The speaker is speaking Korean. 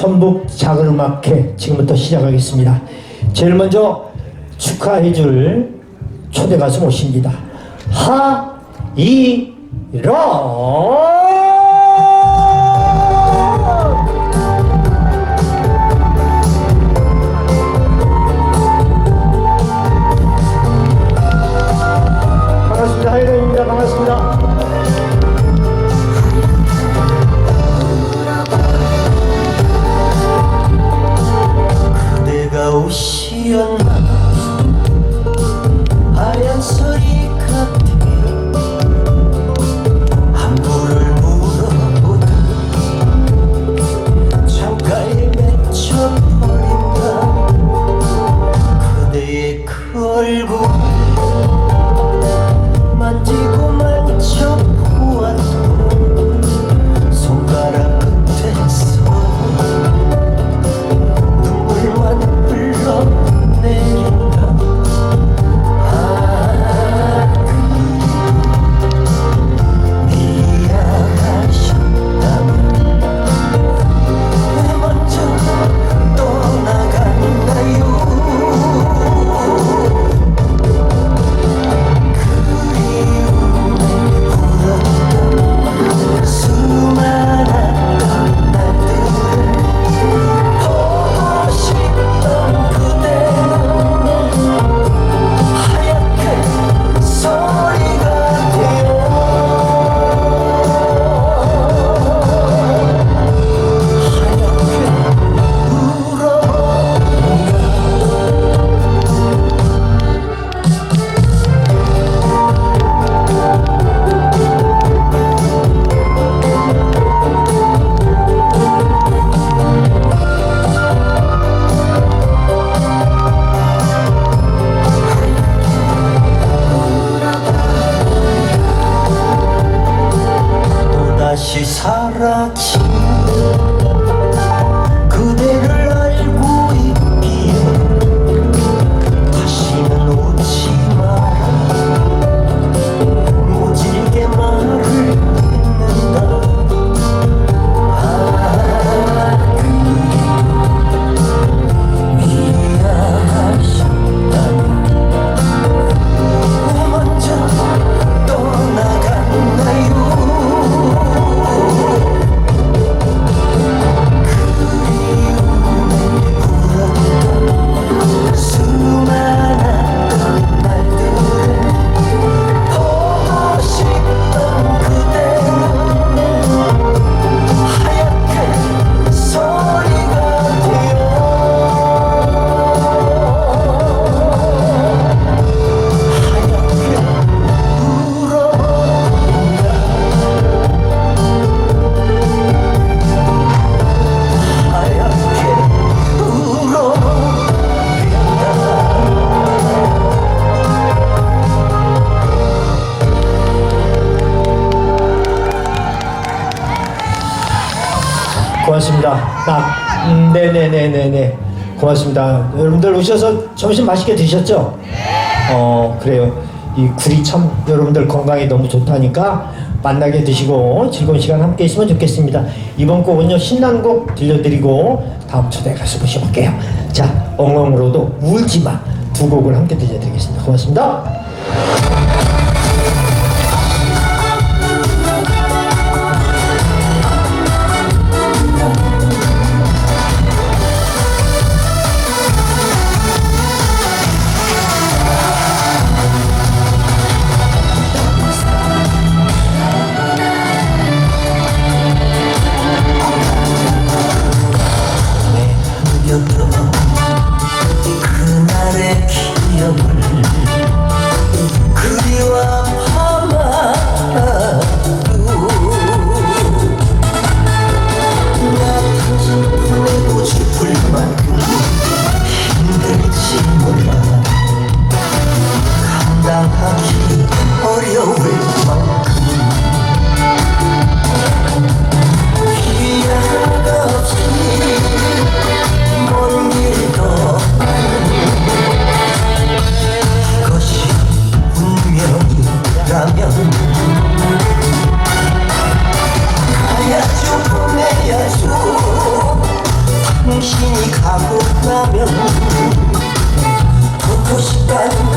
전북 작은음악회 지금부터 시작하겠습니다. 제일 먼저 축하해줄 초대 가수 모십니다. 하이런! 그대가 오시었나? 하얀 소리 같아 안부를 물어보다 창가에 맺혀버린다. 그대의 그 얼굴 くでら 고맙습니다. 나, 음, 네네네네네. 고맙습니다. 여러분들 오셔서 점심 맛있게 드셨죠? 어, 그래요. 이 굴이 참 여러분들 건강에 너무 좋다니까 만나게 드시고 즐거운 시간 함께 했으면 좋겠습니다. 이번 곡은요, 신나는 곡 들려드리고 다음 초대 가수 모셔볼게요. 자, 엉엉으로도 울지 마. 두 곡을 함께 들려드리겠습니다. 고맙습니다. 당신이 가고 나면 보고 싶다는